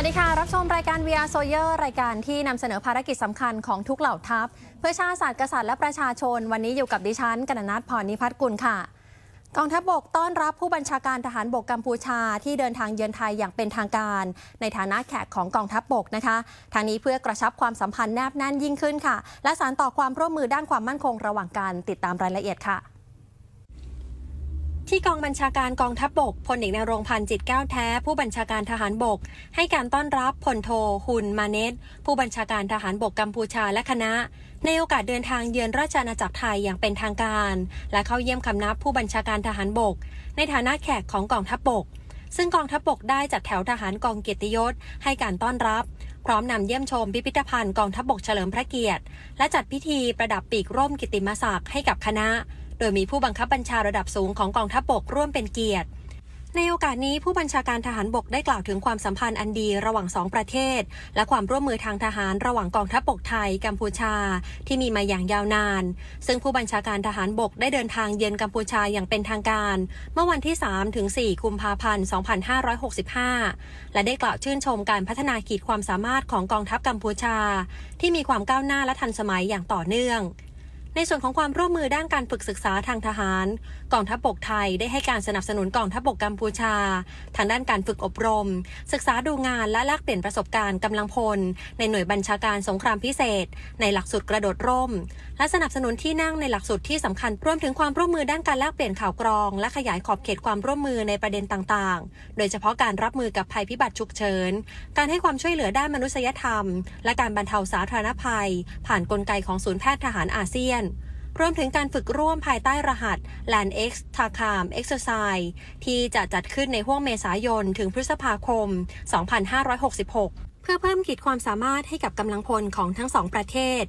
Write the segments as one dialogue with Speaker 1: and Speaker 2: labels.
Speaker 1: วัสดีค่ะ รับชมรายการ VR Soldier รายการที่นำเสนอภารกิจสำคัญของทุกเหล่าทัพ เพื่อชาติศาสตร์กษัตริย์และประชาชน วันนี้อยู่กับดิฉันกนนัทพรนิพัฒน์กุลค่ะ กองทัพบกต้อนรับผู้บัญชาการทหารบกกัมพูชาที่เดินทางเยือนไทยอย่างเป็นทางการ ในฐานะแขกของกองทัพบกนะคะ ทางนี้เพื่อกระชับความสัมพันธ์แนบแน่นยิ่งขึ้นค่ะ และสานต่อความร่วมมือด้านความมั่นคงระหว่างกันติดตามรายละเอียดค่ะ ที่กองบัญชาการกองทัพบบกพลเอกนรงพันธ์จิตแก้วแท้ ผู้บัญชาการทหารบก ให้การต้อนรับพลโทหุนมาเนตผู้บัญชาการทหารบกกัมพูชาและคณะ ในโอกาสเดินทางเยือนราชอาณาจักรไทยอย่างเป็นทางการ และเข้าเยี่ยมคำนับผู้บัญชาการทหารบก ในฐานะแขกของกองทัพบบก ซึ่งกองทัพบบกได้จัดแถวทหารกองเกียรติยศให้การต้อนรับพร้อมนำเยี่ยมชมพิพิธภัณฑ์กองทัพบบกเฉลิมพระเกียรติ และจัดพิธีประดับปีกร่มกิติมศักดิ์ให้กับคณะ โดยมีผู้บังคับบัญชาระดับสูงของกองทัพบกร่วมเป็นเกียรติ ในโอกาสนี้ผู้บัญชาการทหารบกได้กล่าวถึงความสัมพันธ์อันดีระหว่างสองประเทศ และความร่วมมือทางทหารระหว่างกองทัพบกไทย กัมพูชา ที่มีมาอย่างยาวนาน ซึ่งผู้บัญชาการทหารบกได้เดินทางเยือนกัมพูชาอย่างเป็นทางการ เมื่อวันที่3ถึง4กุมภาพันธ์ 2565 และได้กล่าวชื่นชมการพัฒนาขีดความสามารถของกองทัพกัมพูชา ที่มีความก้าวหน้าและทันสมัยอย่างต่อเนื่อง ในส่วนของความร่วมมือด้านการฝึกศึกษาทางทหาร กองทัพบกไทยได้ให้การสนับสนุนกองทัพบกกัมพูชา ทางด้านการฝึกอบรม ศึกษาดูงานและแลกเปลี่ยนประสบการณ์กำลังพล ในหน่วยบัญชาการสงครามพิเศษ ในหลักสูตรกระโดดร่ม และสนับสนุนที่นั่งในหลักสูตรที่สำคัญรวมถึงความร่วมมือด้านการแลกเปลี่ยนข่าวกรอง และขยายขอบเขตความร่วมมือในประเด็นต่างๆ โดยเฉพาะการรับมือกับภัยพิบัติฉุกเฉิน การให้ความช่วยเหลือด้านมนุษยธรรม และการบรรเทาสาธารณภัย ผ่านนกลไกของศูนย์แพทย์ทหารอาเซียน รวมถึงการฝึกร่วมภายใต้รหัส Land X t a k a m Exercise ที่จะจัดขึ้นในห้วงเมษายนถึงพฤษภาคม 2566 เพื่อเพิ่มขีดความสามารถให้กับกำลังพลของทั้งสองประเทศ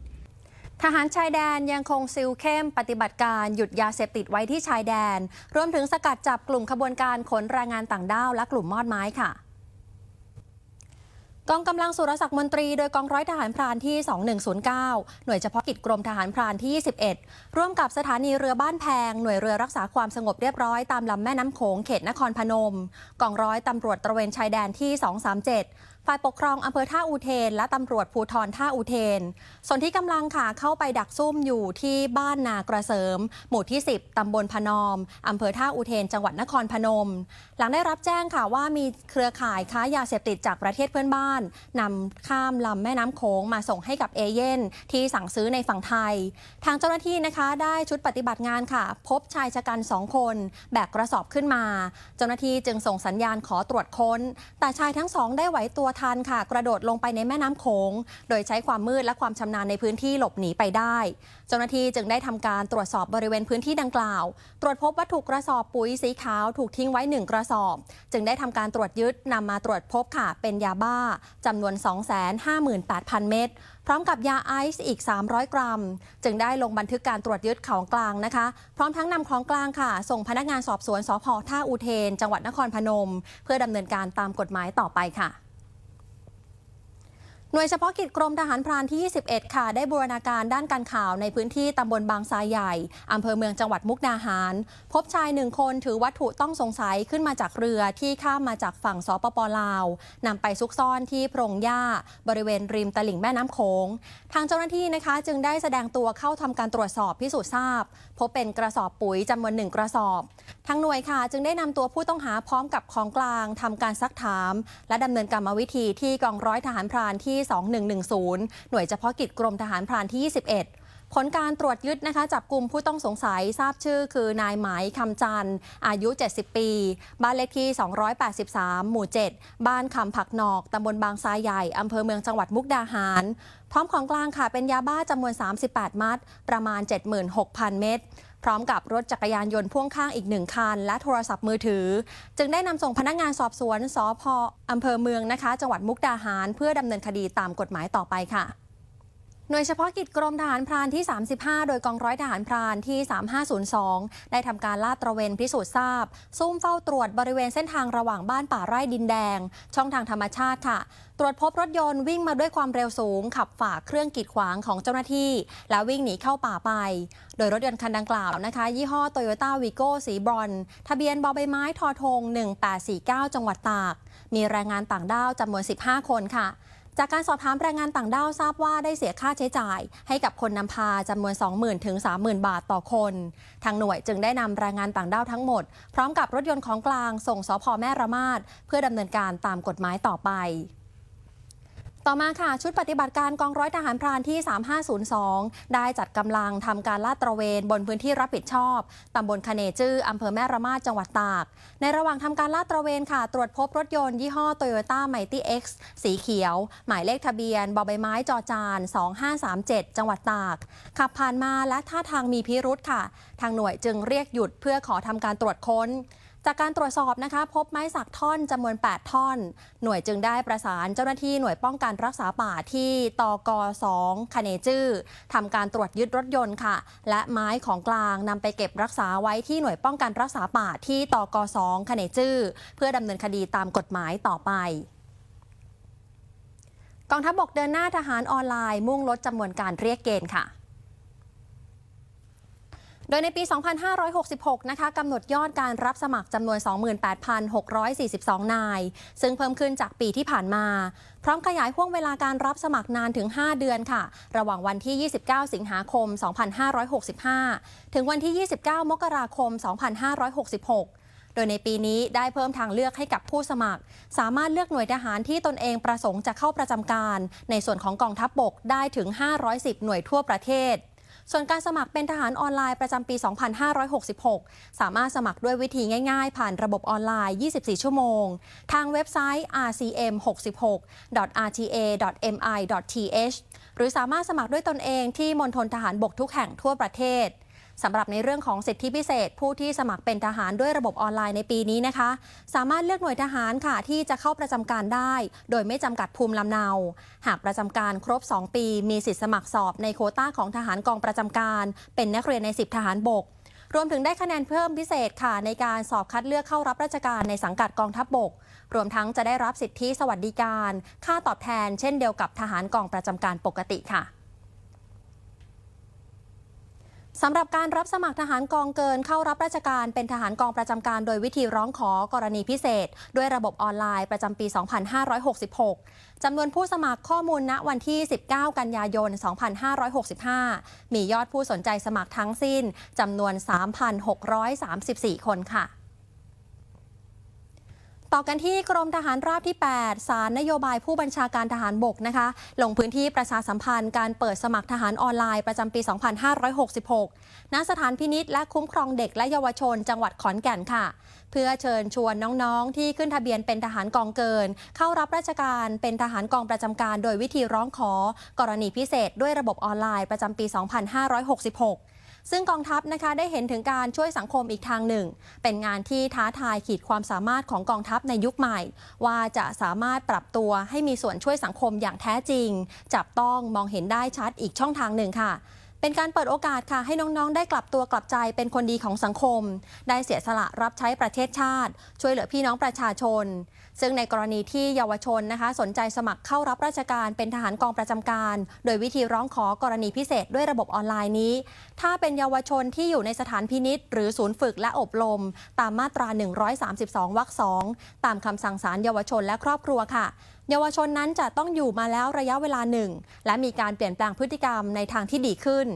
Speaker 1: ทหารชายแดนยังคงซิลเข้มปฏิบัติการหยุดยาเสพติดไว้ที่ชายแดน รวมถึงสกัดจับกลุ่มขบวนการขนแรงงานต่างด้าวและกลุ่มมอดไม้ค่ะ กองกำลังสุรศักดิ์มนตรีโดยกองร้อยทหารพรานที่ 2109 หน่วยเฉพาะกิจกรมทหารพรานที่ 21 ร่วมกับสถานีเรือบ้านแพง หน่วยเรือรักษาความสงบเรียบร้อยตามลำแม่น้ำโขงเขตนครพนม กองร้อยตำรวจตระเวนชายแดนที่ 237 ฝ่ายปกครองอำเภอท่าอูเทน และตำรวจภูธรท่าอูเทน ส่วนที่กำลังค่ะเข้าไปดักซุ่มอยู่ที่บ้านนากระเสริม หมู่ที่ 10 ตำบลพนอมอำเภอท่าอูเทน จังหวัดนครพนม หลังได้รับแจ้งค่ะว่ามีเครือข่ายค้ายาเสพติดจากประเทศเพื่อนบ้านนำข้ามลำแม่น้ำโขงมาส่งให้กับเอเย่นที่สั่งซื้อในฝั่งไทย ทางเจ้าหน้าที่นะคะได้ชุดปฏิบัติงานค่ะ พบชายชะกันสองคน แบกกระสอบขึ้นมา เจ้าหน้าที่จึงส่งสัญญาณขอตรวจค้น แต่ชายทั้งสองได้ไหวตัวทันค่ะ กระโดดลงไปในแม่น้ำโขง โดยใช้ความมืดและความชำนาญในพื้นที่หลบหนีไปได้ เจ้าหน้าที่จึงได้ทำการตรวจสอบบริเวณพื้นที่ดังกล่าว ตรวจพบวัตถุกระสอบปุ๋ยสีขาวถูกทิ้งไว้หนึ่งกระสอบ จึงได้ทำการตรวจยึดนำมาตรวจพบค่ะ เป็นยาบ้าจำนวน 258,000 เม็ดพร้อมกับยาไอซ์อีก 300 กรัม จึงได้ลงบันทึกการตรวจยึดของกลางนะคะ พร้อมทั้งนำของกลางค่ะ ส่งพนักงานสอบสวนสพท่าอูเทน จังหวัดนครพนม เพื่อดำเนินการตามกฎหมายต่อไปค่ะ หน่วยเฉพาะกิจกรมทหารพรานที่ 21 ค่ะ ได้บูรณาการด้านการข่าวในพื้นที่ตำบลบางทรายใหญ่ อำเภอเมืองจังหวัดมุกดาหาร พบชายหนึ่งคนถือวัตถุต้องสงสัยขึ้นมาจากเรือที่ข้ามมาจากฝั่งสปปลาว นำไปซุกซ่อนที่โพรงหญ้า บริเวณริมตลิ่งแม่น้ำโขง ทางเจ้าหน้าที่นะคะ จึงได้แสดงตัวเข้าทำการตรวจสอบพิสูจน์ทราบ พบเป็นกระสอบปุ๋ยจำนวนหนึ่งกระสอบ ทางหน่วยค่ะจึงได้นำตัวผู้ต้องหาพร้อมกับของกลางทำการซักถาม และดำเนินกรรมวิธีที่กองร้อยทหารพรานที่ 2110 หน่วยเฉพาะกิจกรมทหารพรานที่ 21ผลการตรวจยึดนะคะจับกลุ่มผู้ต้องสงสัยทราบชื่อคือนายหมายคำจันทร์อายุ 70 ปี บ้านเลขที่ 283 หมู่ 7 บ้านคำผักนอกตำบลบางทรายใหญ่อำเภอเมืองจังหวัดมุกดาหาร พร้อมของกลางค่ะเป็นยาบ้าจำนวน 38 มัด ประมาณ 76,000 เม็ด พร้อมกับรถจักรยานยนต์พ่วงข้างอีกหนึ่งคัน และโทรศัพท์มือถือ จึงได้นำส่งพนักงานสอบสวนสพอำเภอเมืองนะคะ จังหวัดมุกดาหาร เพื่อดำเนินคดีตามกฎหมายต่อไปค่ะ หน่วยเฉพาะกิจกรมทหารพรานที่ 35 โดยกองร้อยทหารพรานที่ 3502 ได้ทำการลาดตระเวนพิสูจน์ทราบ ซุ่มเฝ้าตรวจบริเวณเส้นทางระหว่างบ้านป่าไร่ดินแดง ช่องทางธรรมชาติค่ะ ตรวจพบรถยนต์วิ่งมาด้วยความเร็วสูง ขับฝ่าเครื่องกีดขวางของเจ้าหน้าที่ แล้ววิ่งหนีเข้าป่าไป โดยรถยนต์คันดังกล่าวนะคะ ยี่ห้อโตโยต้าวีโก้สีบรอนทะเบียนบอใบไม้ทอทง 1849 จังหวัดตาก มีแรงงานต่างด้าวจำนวน 15 คนค่ะ จากการสอบถามแรงงานต่างด้าวทราบว่าได้เสียค่าใช้จ่าย ให้กับคนนำพาจำนวน 20,000ถึง30,000 บาทต่อคน ทางหน่วยจึงได้นำแรงงานต่างด้าวทั้งหมด พร้อมกับรถยนต์ของกลางส่งสพแม่ระมาดเพื่อดำเนินการตามกฎหมายต่อไป ต่อมาค่ะ ชุดปฏิบัติการกองร้อยทหารพรานที่ 3502 ได้จัดกำลังทำการลาดตระเวนบนพื้นที่รับผิดชอบตำบลคเนจื้ออำเภอแม่ระมาดจังหวัดตาก ในระหว่างทำการลาดตระเวนค่ะ ตรวจพบรถยนต์ยี่ห้อ Toyota Mighty X สีเขียว หมายเลขทะเบียนบอใบไม้จอจาน 2537 จังหวัดตาก ขับผ่านมาและท่าทางมีพิรุธค่ะ ทางหน่วยจึงเรียกหยุดเพื่อขอทำการตรวจค้น จากการตรวจสอบนะคะพบไม้สักท่อนจำนวน 8 ท่อน หน่วยจึงได้ประสานเจ้าหน้าที่หน่วยป้องกันรักษาป่าที่ตก2คเนจื้อทำการตรวจยึดรถยนต์ค่ะ และไม้ของกลางนำไปเก็บรักษาไว้ที่หน่วยป้องกันรักษาป่าที่ตก2คเนจื้อเพื่อดำเนินคดีตามกฎหมายต่อไปกองทัพบกเดินหน้าทหารออนไลน์มุ่งลดจำนวนการเรียกเกณฑ์ค่ะ โดยในปี 2566 นะคะกำหนดยอดการรับสมัครจำนวน 28,642 นาย ซึ่งเพิ่มขึ้นจากปีที่ผ่านมา พร้อมขยายห่วงเวลาการรับสมัครนานถึง 5 เดือนค่ะ ระหว่างวันที่ 29 สิงหาคม 2565 ถึงวันที่ 29 มกราคม 2566โดยในปีนี้ได้เพิ่มทางเลือกให้กับผู้สมัคร สามารถเลือกหน่วยทหารที่ตนเองประสงค์จะเข้าประจำการ ในส่วนของกองทัพบบกได้ถึง 510 หน่วยทั่วประเทศ ส่วนการสมัครเป็นทหารออนไลน์ประจำปี 2566 สามารถสมัครด้วยวิธีง่ายๆ ผ่านระบบออนไลน์ 24 ชั่วโมง ทางเว็บไซต์ rcm66.rta.mi.th หรือสามารถสมัครด้วยตนเองที่มณฑลทหารบกทุกแห่งทั่วประเทศ สำหรับในเรื่องของสิทธิพิเศษ ผู้ที่สมัครเป็นทหารด้วยระบบออนไลน์ในปีนี้นะคะ สามารถเลือกหน่วยทหารค่ะที่จะเข้าประจำการได้ โดยไม่จำกัดภูมิลำเนา หากประจำการครบ 2 ปี มีสิทธิสมัครสอบในโคต้าของทหารกองประจำการ เป็นนักเรียนใน 10 ทหารบก รวมถึงได้คะแนนเพิ่มพิเศษค่ะ ในการสอบคัดเลือกเข้ารับราชการในสังกัดกองทัพบบก รวมทั้งจะได้รับสิทธิสวัสดิการ ค่าตอบแทน เช่นเดียวกับทหารกองประจำการปกติค่ะ สำหรับการรับสมัครทหารกองเกินเข้ารับราชการเป็นทหารกองประจำการโดยวิธีร้องขอกรณีพิเศษ ด้วยระบบออนไลน์ประจำปี 2566 จำนวนผู้สมัครข้อมูลณวันที่ 19 กันยายน 2565 มียอดผู้สนใจสมัครทั้งสิ้นจำนวน 3,634 คนค่ะ ต่อกันที่กรมทหารราบที่ 8 สารนโยบายผู้บัญชาการทหารบกนะคะ ลงพื้นที่ประชาสัมพันธ์การเปิดสมัครทหารออนไลน์ประจำปี 2566 ณ สถานพินิษและคุ้มครองเด็กและเยาวชนจังหวัดขอนแก่นค่ะ เพื่อเชิญชวนน้องๆ ที่ขึ้นทะเบียนเป็นทหารกองเกิน เข้ารับราชการเป็นทหารกองประจำการ โดยวิธีร้องขอ กรณีพิเศษด้วยระบบออนไลน์ประจำปี 2566 ซึ่งกองทัพนะคะได้เห็นถึงการช่วยสังคมอีกทางหนึ่ง เป็นงานที่ท้าทายขีดความสามารถของกองทัพในยุคใหม่ ว่าจะสามารถปรับตัวให้มีส่วนช่วยสังคมอย่างแท้จริง จับต้องมองเห็นได้ชัดอีกช่องทางหนึ่งค่ะเป็นการเปิดโอกาสค่ะให้น้องๆ ได้กลับตัวกลับใจเป็นคนดีของสังคม ได้เสียสละรับใช้ประเทศชาติ ช่วยเหลือพี่น้องประชาชน ซึ่งในกรณีที่เยาวชนนะคะ สนใจสมัครเข้ารับราชการเป็นทหารกองประจำการ โดยวิธีร้องขอกรณีพิเศษด้วยระบบออนไลน์นี้ ถ้าเป็นเยาวชนที่อยู่ในสถานพินิษหรือศูนย์ฝึกและอบรม ตามมาตรา 132 วรรคสองตามคำสั่งศาลเยาวชนและครอบครัวค่ะ เยาวชนนั้นจะต้องอยู่มาแล้วระยะเวลาหนึ่ง และมีการเปลี่ยนแปลงพฤติกรรมในทางที่ดีขึ้น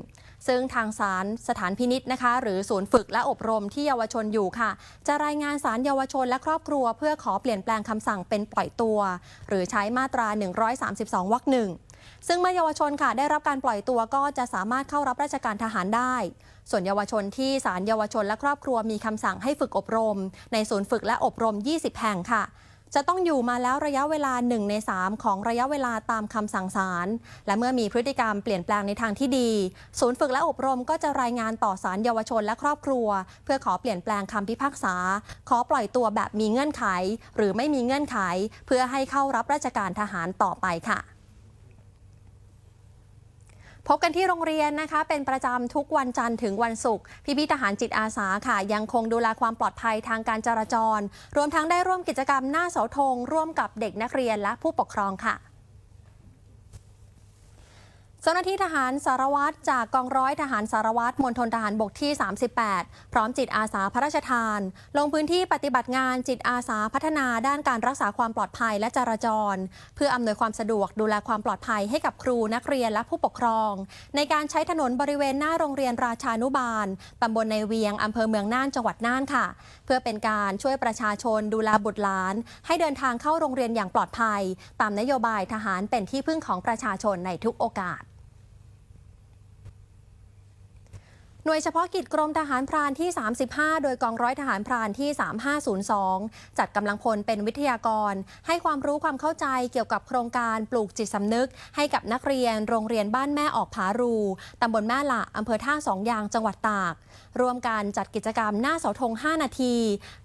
Speaker 1: ซึ่งทางศาลสถานพินิษนะคะ หรือศูนย์ฝึกและอบรมที่เยาวชนอยู่ค่ะ จะรายงานศาลเยาวชนและครอบครัว เพื่อขอเปลี่ยนแปลงคำสั่งเป็นปล่อยตัว หรือใช้มาตรา 132 วรรคหนึ่ง ซึ่งเมื่อเยาวชนค่ะได้รับการปล่อยตัวก็จะสามารถเข้ารับราชการทหารได้ ส่วนเยาวชนที่ศาลเยาวชนและครอบครัวมีคำสั่งให้ฝึกอบรม ในศูนย์ฝึกและอบรม 20 แห่งค่ะ จะต้องอยู่มาแล้วระยะเวลา 1 ใน 3 ของระยะเวลาตามคำสั่งศาลและเมื่อมีพฤติกรรมเปลี่ยนแปลงในทางที่ดี ศูนย์ฝึกและอบรมก็จะรายงานต่อศาลเยาวชนและครอบครัว เพื่อขอเปลี่ยนแปลงคำพิพากษา ขอปล่อยตัวแบบมีเงื่อนไข หรือไม่มีเงื่อนไข เพื่อให้เข้ารับราชการทหารต่อไปค่ะ พบกันที่โรงเรียนนะคะ เป็นประจำทุกวันจันทร์ถึงวันศุกร์พี่พี่ทหารจิตอาสาค่ะ ยังคงดูแลความปลอดภัยทางการจราจร รวมทั้งได้ร่วมกิจกรรมหน้าเสาธงร่วมกับเด็กนักเรียนและผู้ปกครองค่ะ เจ้าหน้าที่ทหารสารวัตรจากกองร้อยทหารสารวัตรมณฑลทหารบกที่ 38 พร้อมจิตอาสาพระราชทาน ลงพื้นที่ปฏิบัติงานจิตอาสาพัฒนาด้านการรักษาความปลอดภัยและจราจร เพื่ออำนวยความสะดวกดูแลความปลอดภัยให้กับครูนักเรียนและผู้ปกครอง ในการใช้ถนนบริเวณหน้าโรงเรียนราชานุบาลตำบลในเวียงอำเภอเมืองน่านจังหวัดน่านค่ะ เพื่อเป็นการช่วยประชาชนดูแลบุตรหลาน ให้เดินทางเข้าโรงเรียนอย่างปลอดภัย ตามนโยบายทหารเป็นที่พึ่งของประชาชนในทุกโอกาส หน่วยเฉพาะกิจกรมทหารพรานที่ 35 โดยกองร้อยทหารพรานที่ 3502 จัดกำลังพลเป็นวิทยากร ให้ความรู้ความเข้าใจเกี่ยวกับโครงการปลูกจิตสำนึก ให้กับนักเรียนโรงเรียนบ้านแม่ออกผารูตำบลแม่ละอำเภอท่าสองยางจังหวัดตาก ร่วมกันจัดกิจกรรมหน้าเสาธง 5 นาที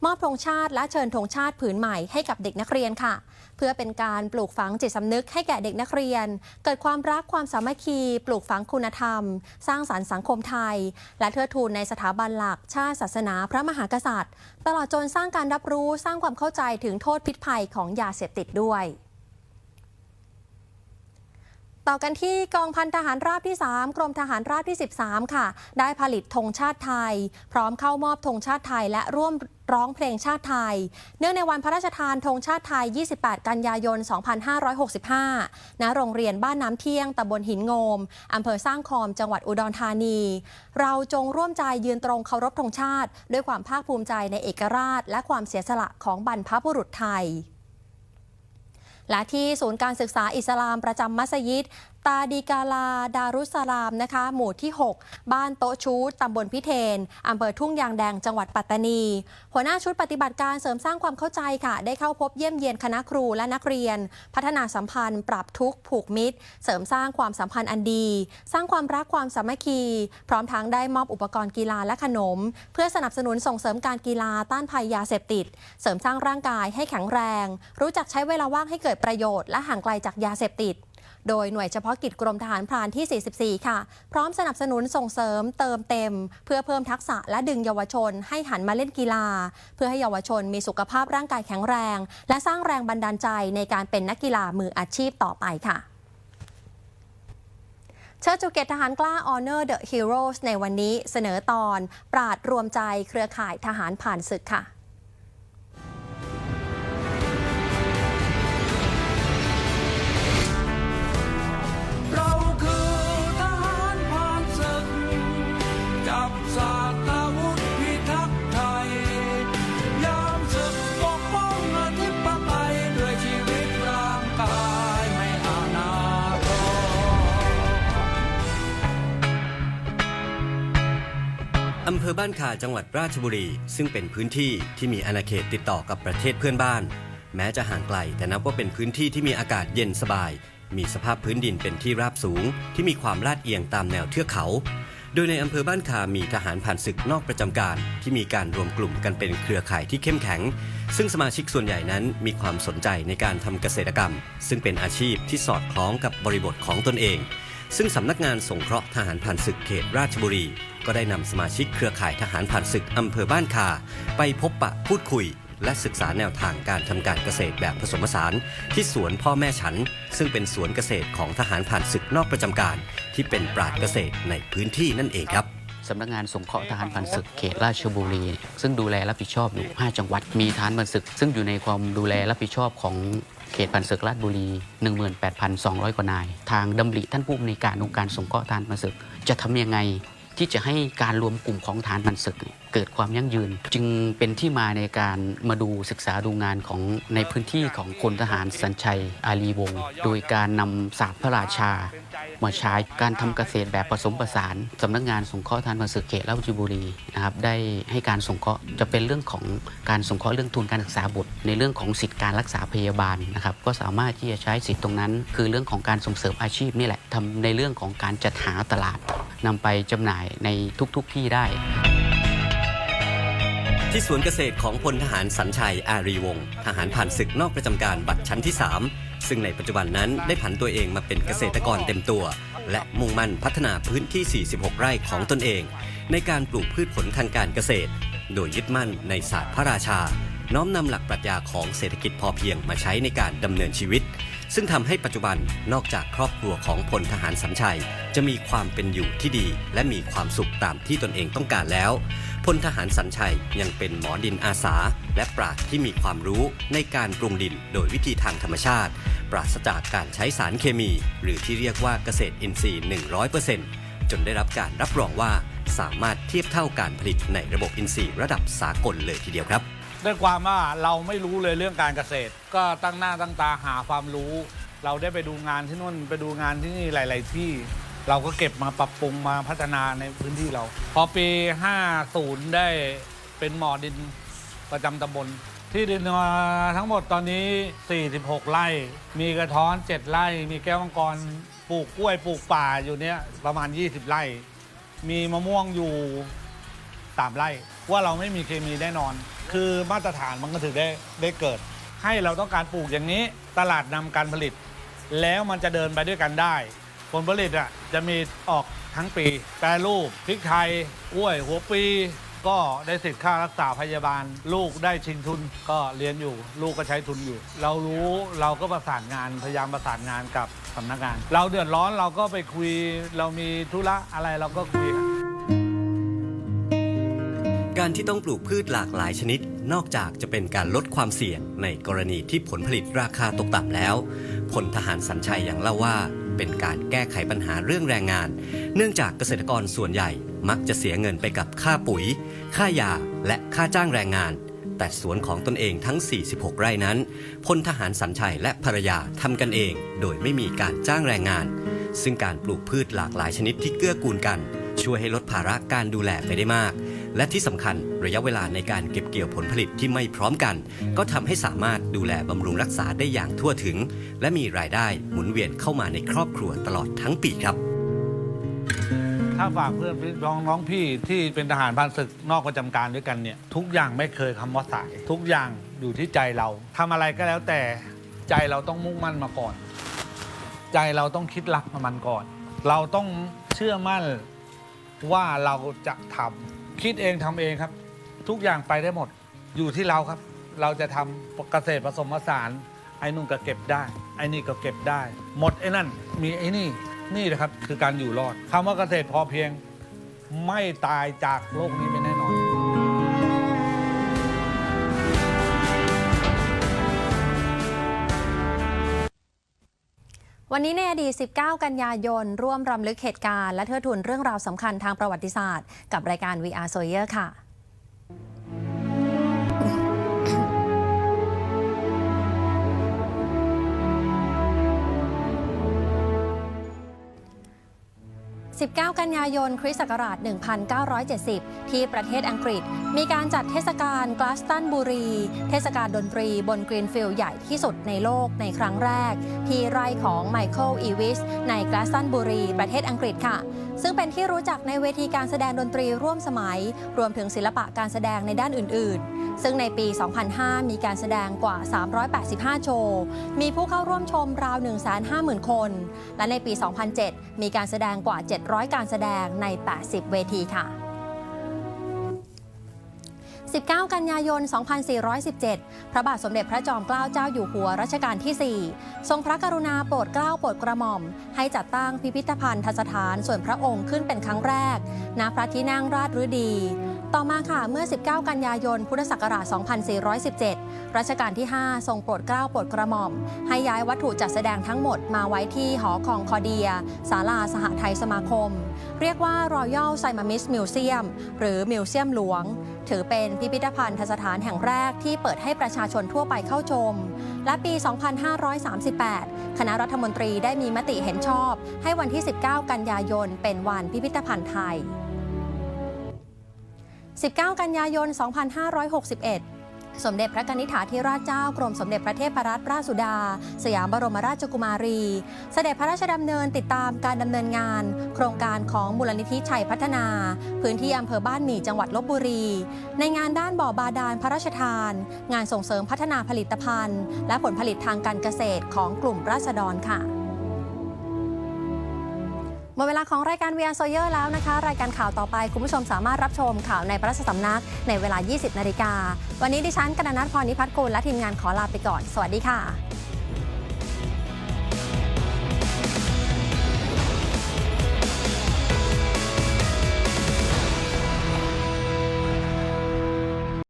Speaker 1: มอบธงชาติและเชิญธงชาติผืนใหม่ให้กับเด็กนักเรียนค่ะ เพื่อเป็นการปลูกฝังจิตสำนึกให้แก่เด็กนักเรียน เกิดความรักความสามัคคี ปลูกฝังคุณธรรม สร้างสรรค์สังคมไทย และเทิดทูนในสถาบันหลัก ชาติศาสนาพระมหากษัตริย์ ตลอดจนสร้างการรับรู้สร้างความเข้าใจถึงโทษพิษภัยของยาเสพติดด้วย ต่อกันที่กองพันทหารราบที่ 3 กรมทหารราบที่ 13 ค่ะ ได้ผลิตธงชาติไทย พร้อมเข้ามอบธงชาติไทยและร่วมร้องเพลงชาติไทย เนื่องในวันพระราชทานธงชาติไทย 28 กันยายน 2565 ณ โรงเรียนบ้านน้ำเที่ยง ตำบลหินโงม อำเภอสร้างคอม จังหวัดอุดรธานี เราจงร่วมใจยืนตรงเคารพธงชาติ ด้วยความภาคภูมิใจในเอกราช และความเสียสละของบรรพบุรุษไทย และที่ศูนย์การศึกษาอิสลามประจำมัสยิดตาดีกาลา ดารุสสลามนะคะ หมู่ที่ 6 บ้านโต๊ะชูดตำบลพิเทนอำเภอทุ่งยางแดงจังหวัดปัตตานี หัวหน้าชุดปฏิบัติการเสริมสร้างความเข้าใจค่ะ ได้เข้าพบเยี่ยมเยียนคณะครูและนักเรียน พัฒนาสัมพันธ์ ปรับทุกข์ผูกมิตร เสริมสร้างความสัมพันธ์อันดี สร้างความรักความสามัคคี พร้อมทั้งได้มอบอุปกรณ์กีฬาและขนม เพื่อสนับสนุนส่งเสริมการกีฬาต้านภัยยาเสพติด เสริมสร้างร่างกายให้แข็งแรง รู้จักใช้เวลาว่างให้เกิดประโยชน์และห่างไกลจากยาเสพติด โดยหน่วยเฉพาะกิจกรมทหารพรานที่ 44 ค่ะ พร้อมสนับสนุนส่งเสริมเติมเต็ม เพื่อเพิ่มทักษะและดึงเยาวชนให้หันมาเล่นกีฬา เพื่อให้เยาวชนมีสุขภาพร่างกายแข็งแรง และสร้างแรงบันดาลใจในการเป็นนักกีฬามืออาชีพต่อไปค่ะเชิดจูเกตทหารกล้า Honor the Heroes ในวันนี้เสนอตอน ปราดรวมใจเครือข่ายทหารผ่านศึกค่ะ
Speaker 2: อำ
Speaker 3: เภอบ้านขาจังหวัดราชบุรี ซึ่งเป็นพื้นที่ที่มีอาณาเขตติดต่อกับประเทศเพื่อนบ้าน แม้จะห่างไกลแต่นับว่าเป็นพื้นที่ที่มีอากาศเย็นสบาย มีสภาพพื้นดินเป็นที่ราบสูง ที่มีความลาดเอียงตามแนวเทือกเขา โดยในอำเภอบ้านคามีทหารผ่านศึกนอกประจำการ ที่มีการรวมกลุ่มกันเป็นเครือข่ายที่เข้มแข็ง ซึ่งสมาชิกส่วนใหญ่นั้นมีความสนใจในการทำเกษตรกรรม ซึ่งเป็นอาชีพที่สอดคล้องกับบริบทของตนเอง ซึ่งสำนักงานสงเคราะห์ทหารผ่านศึกเขตราชบุรี ก็ได้นำสมาชิกเครือข่ายทหารผ่านศึกอำเภอบ้านคา ไปพบปะพูดคุย และศึกษาแนวทางการทำการเกษตรแบบผสมผสาน ที่สวนพ่อแม่ฉัน ซึ่งเป็นสวนเกษตรของทหารผ่านศึกนอกประจำการ ที่เป็นปราดเกษตรในพื้นที่นั่นเองครับ
Speaker 4: สำนักงานสงเคราะห์ทหารพันศึกเขตราชบุรี ซึ่งดูแลรับผิดชอบอยู่ 5 จังหวัดมีทหารพันศึก ซึ่งอยู่ในความดูแลรับผิดชอบของเขตพันศึกราชบุรี 18,200 กว่านาย ทางดำริท่านผู้อำนวยการองค์การสงเคราะห์ทหารพันศึก จะทำยังไง ที่จะให้การรวมกลุ่มของทหารพันศึกเกิดความยั่งยืน จึงเป็นที่มาในการมาดูศึกษาดูงานของในพื้นที่ของพลทหารสัญชัยอารีวงศ์โดยการนำศาสตร์พระราชา มาใช้การทำเกษตรแบบผสมผสานสำนักงานสงเคราะห์ทานพันศึกเขตราชบุรีนะครับได้ให้การสงเคราะห์จะเป็นเรื่องของการสงเคราะห์เรื่องทุนการศึกษาบุตร ในเรื่องของสิทธิการรักษาพยาบาลนะครับก็สามารถที่จะใช้สิทธิตรงนั้น คือเรื่องของการส่งเสริมอาชีพนี่แหละทำในเรื่องของการจัดหาตลาด นำไปจำหน่ายในทุกๆที่ได้
Speaker 3: ที่สวนเกษตรของพลทหารสัญชัยอารีวงศ์ทหารผ่านศึกนอกประจำการบัตรชั้นที่ 3 ซึ่งในปัจจุบันนั้นได้ผันตัวเองมาเป็นเกษตรกรเต็มตัว และมุ่งมั่นพัฒนาพื้นที่ 46 ไร่ของตนเอง ในการปลูกพืชผลทางการเกษตร โดยยึดมั่นในศาสตร์พระราชา น้อมนำหลักปรัชญาของเศรษฐกิจพอเพียงมาใช้ในการดำเนินชีวิต ซึ่งทำให้ปัจจุบันนอกจากครอบครัวของพลทหารสัญชัย จะมีความเป็นอยู่ที่ดี และมีความสุขตามที่ตนเองต้องการแล้วพลทหารสัญชัยยังเป็นหมอดินอาสา และปราชญ์ที่มีความรู้ในการปรุงดินโดยวิธีทางธรรมชาติ ปราศจากการใช้สารเคมี หรือที่เรียกว่าเกษตรอินทรีย์ 100%จนได้รับการรับรองว่าสามารถเทียบเท่าการผลิตในระบบอินทรีย์ระดับสากลเลยทีเดียวครับ
Speaker 5: ด้วยความว่าเราไม่รู้เลยเรื่องการเกษตร ก็ตั้งหน้าตั้งตาหาความรู้ เราได้ไปดูงานที่นู่นไปดูงานที่นี่หลาย ๆ ที่ เราก็เก็บมาปรับปรุงมาพัฒนาในพื้นที่เรา พอปี 50 ได้เป็นหมอดินประจำตำบล ที่ดินทั้งหมดตอนนี้ 46 ไร่ มีกระท้อน 7 ไร่ มีแก้วมังกรปลูกกล้วยปลูกป่าอยู่เนี้ยประมาณ 20 ไร่ มีมะม่วงอยู่ สามไร่ ว่าเราไม่มีเคมีแน่นอน คือมาตรฐานมันก็ถือได้ได้เกิด ให้เราต้องการปลูกอย่างนี้ตลาดนำการผลิต แล้วมันจะเดินไปด้วยกันได้ ผลผลิตอะจะมีออกทั้งปี แปรรูปพริกไทยกล้วยหัวปี ก็ได้สิทธิ์ค่ารักษาพยาบาล ลูกได้ชิงทุนก็เรียนอยู่ ลูกก็ใช้ทุนอยู่ เรารู้เราก็ประสานงานพยายามประสานงานกับสำนักงาน เราเดือดร้อนเราก็ไปคุยเรามีธุระอะไรเราก็คุยกัน
Speaker 3: การที่ต้องปลูกพืชหลากหลายชนิด นอกจากจะเป็นการลดความเสี่ยงในกรณีที่ผลผลิตราคาตกต่ำแล้วพลทหารสัญชัยยังเล่าว่า เป็นการแก้ไขปัญหาเรื่องแรงงาน เนื่องจากเกษตรกรส่วนใหญ่มักจะเสียเงินไปกับค่าปุ๋ย ค่ายา และค่าจ้างแรงงาน แต่สวนของตนเองทั้ง 46 ไร่นั้นพลทหารสัญชัยและภรรยาทำกันเอง โดยไม่มีการจ้างแรงงาน ซึ่งการปลูกพืชหลากหลายชนิดที่เกื้อกูลกัน ช่วยให้ลดภาระการดูแลไปได้มาก และที่สำคัญระยะเวลาในการเก็บเกี่ยวผลผลิตที่ไม่พร้อมกัน ก็ทำให้สามารถดูแลบำรุงรักษาได้อย่างทั่วถึง และมีรายได้หมุนเวียนเข้ามาในครอบครัวตลอดทั้งปีครับ
Speaker 5: ถ้าฝากเพื่อนพี่น้องน้องพี่ที่เป็นทหารพันศึกนอกประจำการด้วยกันเนี่ยทุกอย่างไม่เคยคำว่าสาย ทุกอย่างอยู่ที่ใจเราทำอะไรก็แล้วแต่ใจเราต้องมุ่งมั่นมาก่อน ใจเราต้องคิดรักมันก่อน เราต้องเชื่อมั่น ว่าเราจะทำคิดเองทำเองครับ ทุกอย่างไปได้หมดอยู่ที่เราครับ เราจะทำเกษตรผสมผสานไอ้นุ่นก็เก็บได้ ไอ้นี่ก็เก็บได้ หมดไอ้นั่น มีไอ้นี่นี่นะครับคือการอยู่รอดคำว่าเกษตรพอเพียง ไม่ตายจากโลกนี้ไปแน่นอน
Speaker 1: วันนี้ในอดีต 19 กันยายน ร่วมรำลึกเหตุการณ์และเทิดทูนเรื่องราวสำคัญทางประวัติศาสตร์ กับรายการ VR s o y e r ค่ะ 19 กันยายน คริสต์ศักราช 1970 ที่ประเทศอังกฤษ มีการจัดเทศกาลกลาสตันบุรี เทศกาลดนตรีบนกรีนฟิลด์ใหญ่ที่สุดในโลกในครั้งแรก ที่ไร่ของไมเคิลอีวิสในกลาสตันบุรี ประเทศอังกฤษค่ะ ซึ่งเป็นที่รู้จักในเวทีการแสดงดนตรีร่วมสมัย รวมถึงศิลปะการแสดงในด้านอื่น ๆ ซึ่งในปี 2005 มีการแสดงกว่า 385 โชว์ มีผู้เข้าร่วมชมราว 150,000 คน และในปี 2007 มีการแสดงกว่า 700 การแสดงใน 80 เวทีค่ะ19 กันยายน 2417 พระบาทสมเด็จพระจอมเกล้าเจ้าอยู่หัวรัชกาลที่ 4 ทรงพระกรุณาโปรดเกล้าโปรดกระหม่อม ให้จัดตั้งพิพิธภัณฑ์ทัสถานส่วนพระองค์ขึ้นเป็นครั้งแรก ณ พระที่นั่งราชฤดี ต่อมาค่ะเมื่อ 19 กันยายน พุทธศักราช 2417 รัชกาลที่ 5 ทรงโปรดเกล้าโปรดกระหม่อม ให้ย้ายวัตถุจัดแสดงทั้งหมดมาไว้ที่หอคองคอเดีย ศาลาสหไทยสมาคม เรียกว่า Royal s i m a m i s Museum หรือมิวเซียมหลวง ถือเป็นพิพิธภัณฑ์สถานแห่งแรกที่เปิดให้ประชาชนทั่วไปเข้าชม และปี 2538 คณะรัฐมนตรีได้มีมติเห็นชอบ ให้วันที่ 19 กันยายน เป็นวันพิพิธภัณฑ์ไทย 19 กันยายน 2561สมเด็จพระกนิษฐาธิราชเจ้ากรมสมเด็จพระเทพรัตนราชสุดา สยามบรมราชกุมารี เสด็จพระราชดำเนินติดตามการดำเนินงาน โครงการของมูลนิธิชัยพัฒนา พื้นที่อำเภอบ้านหมี่จังหวัดลบบุรี ในงานด้านบ่อบาดาลพระราชทาน งานส่งเสริมพัฒนาผลิตภัณฑ์ และผลผลิตทางการเกษตรของกลุ่มราษฎรค่ะ มดเวลาของรายการเวียโซเยอร์แล้วนะคะ รายการข่าวต่อไป คุณผู้ชมสามารถรับชมข่าวในพระราชสำนักในเวลา 20 นาฬิกา วันนี้ดิฉันกนนัทพรนิพัฒน์กุลและทีมงานขอลาไปก่อน สวัสดีค่ะ